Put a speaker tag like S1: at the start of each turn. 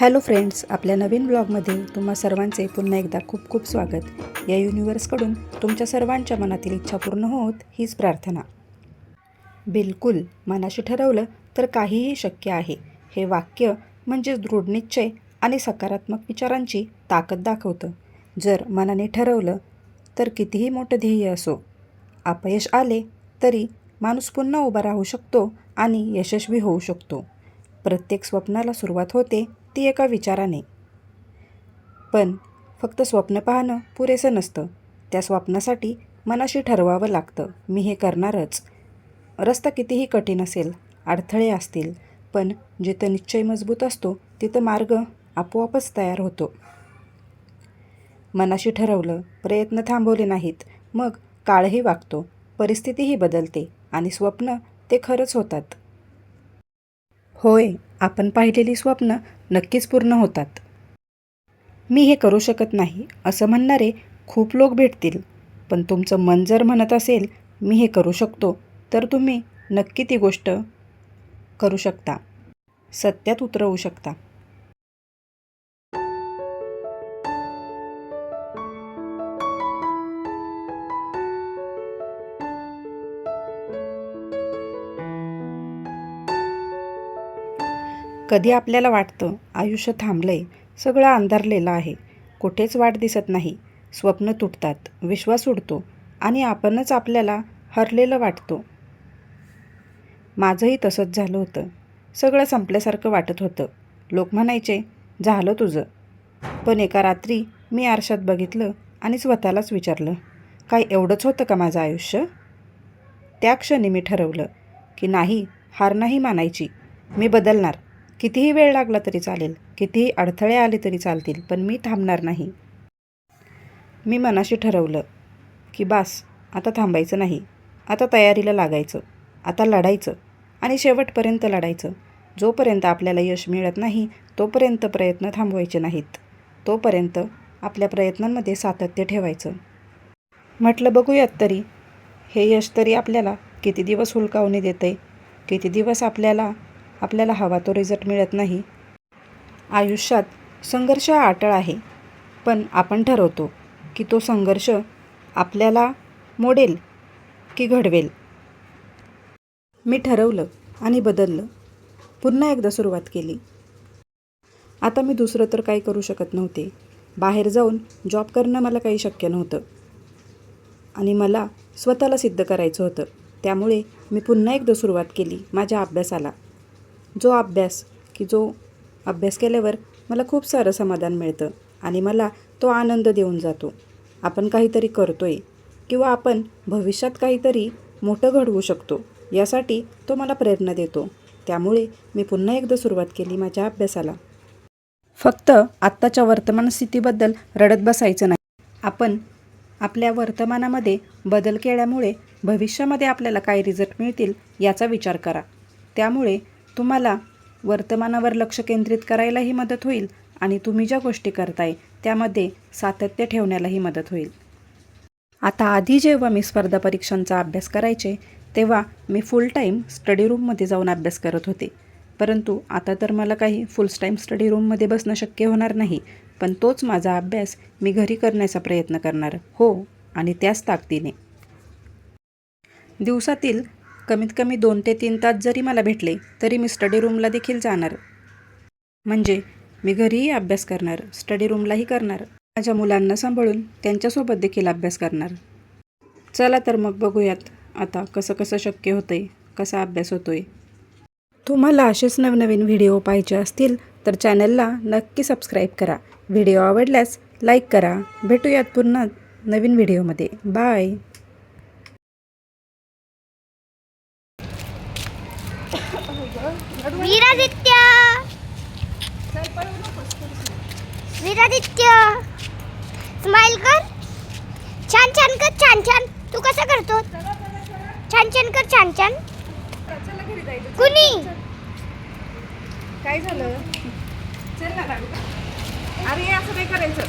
S1: Hello friends आपल्या नवीन ब्लॉगमध्ये तुम्हा सर्वांचे पुन्हा एकदा खूप खूप स्वागत. या युनिवर्सकडून तुमच्या सर्वांच्या मनातील इच्छा पूर्ण होत हीच प्रार्थना. बिलकुल मनाशी ठरवलं तर काहीही शक्य आहे. हे वाक्य म्हणजे दृढनिश्चय आणि सकारात्मक विचारांची ताकद दाखवतं. जर मनाने ठरवलं तर कितीही मोठं ध्येय असो अपयश आले तरी माणूस पुन्हा उभा राहू शकतो आणि यशस्वी होऊ शकतो. प्रत्येक स्वप्नाला सुरुवात होते ती एका विचाराने. पण फक्त स्वप्न पाहणं पुरेसं नसतं. त्या स्वप्नासाठी मनाशी ठरवावं लागतं. मी हे करणारच. रस्ता कितीही कठीण असेल अडथळे असतील पण जिथं निश्चय मजबूत असतो तिथं मार्ग आपोआपच तयार होतो. मनाशी ठरवलं प्रयत्न थांबवले नाहीत. मग काळही वागतो परिस्थितीही बदलते आणि स्वप्न ते खरंच होतात. होय आपण पाहिलेली स्वप्न नक्कीच पूर्ण होतात. मी हे करू शकत नाही असं म्हणणारे खूप लोक भेटतील. पण तुमचं मन जर म्हणत असेल मी हे करू शकतो तर तुम्ही नक्की ती गोष्ट करू शकता. सत्यात उतरवू शकता. कधी आपल्याला वाटतं आयुष्य थांबलंय सगळं अंधारलेलं आहे. कुठेच वाट दिसत नाही. स्वप्न तुटतात विश्वास उडतो आणि आपणच आपल्याला हरलेलं वाटतो. माझंही तसंच झालं होतं. सगळं संपल्यासारखं वाटत होतं. लोक म्हणायचे झालं तुझं. पण एका रात्री मी आरशात बघितलं आणि स्वतःलाच विचारलं काय एवढंच होतं का माझं आयुष्य? त्या क्षणी मी ठरवलं की नाही हार नाही मानायची. मी बदलणार. कितीही वेळ लागला तरी चालेल कितीही अडथळे आले तरी चालतील पण मी थांबणार नाही. मी मनाशी ठरवलं की बास आता थांबायचं नाही. आता तयारीला लागायचं आता लढायचं आणि शेवटपर्यंत लढायचं. जोपर्यंत आपल्याला यश मिळत नाही तोपर्यंत प्रयत्न थांबवायचे नाहीत. तोपर्यंत आपल्या प्रयत्नांमध्ये सातत्य ठेवायचं. म्हटलं बघूयात तरी. हे यश तरी आपल्याला किती दिवस हुलकावणी देते किती दिवस आपल्याला आपल्याला हवा तो रिझल्ट मिळत नाही. आयुष्यात संघर्ष हा अटळ आहे. पण आपण ठरवतो की तो संघर्ष आपल्याला मोडेल की घडवेल. मी ठरवलं आणि बदललं. पुन्हा एकदा सुरुवात केली. आता मी दुसरं तर काही करू शकत नव्हते. बाहेर जाऊन जॉब करणं मला काही शक्य नव्हतं. आणि मला स्वतःला सिद्ध करायचं होतं. त्यामुळे मी पुन्हा एकदा सुरुवात केली माझ्या अभ्यासाला. जो अभ्यास की जो अभ्यास केल्यावर मला खूप सारं समाधान मिळतं आणि मला तो आनंद देऊन जातो. आपण काहीतरी करतो आहे किंवा आपण भविष्यात काहीतरी मोठं घडवू शकतो यासाठी तो मला प्रेरणा देतो. त्यामुळे मी पुन्हा एकदा सुरुवात केली माझ्या अभ्यासाला. फक्त आत्ताच्या वर्तमान स्थितीबद्दल रडत बसायचं नाही. आपण आपल्या वर्तमानामध्ये बदल केल्यामुळे भविष्यामध्ये आपल्याला काय रिझल्ट मिळतील याचा विचार करा. त्यामुळे तुम्हाला वर्तमानावर लक्ष केंद्रित करायलाही मदत होईल आणि तुम्ही ज्या गोष्टी करताय त्यामध्ये सातत्य ठेवण्यालाही मदत होईल. आता आधी जेव्हा मी स्पर्धा परीक्षांचा अभ्यास करायचे तेव्हा मी फुल टाईम स्टडी रूममध्ये जाऊन अभ्यास करत होते. परंतु आता तर मला काही फुल टाईम स्टडी रूममध्ये बसणं शक्य होणार नाही पण तोच माझा अभ्यास मी घरी करण्याचा प्रयत्न करणार. हो आणि त्याच ताकदीने. दिवसातील कमीत कमी दोन ते तीन तास जरी मला भेटले तरी मी स्टडी रूमला देखील जाणार. म्हणजे मी घरीही अभ्यास करणार स्टडी रूमलाही करणार. माझ्या मुलांना सांभाळून त्यांच्यासोबत देखील अभ्यास करणार. चला तर मग बघूयात आता कसं कसं शक्य होतं आहे कसा अभ्यास होतो आहे तुम्हाला असेच नवनवीन व्हिडिओ पाहिजे असतील तर चॅनलला नक्की सबस्क्राईब करा. व्हिडिओ आवडल्यास लाईक करा. भेटूयात पुन्हा नवीन व्हिडिओमध्ये. बाय
S2: वीरादित्य वीरादित्य स्माइल कर. छान छान कर छान छान. तू कसं करतो छान छान कर छान छान. कुणी?
S1: काय झालं? चल ना अरे असं नाही करायचं.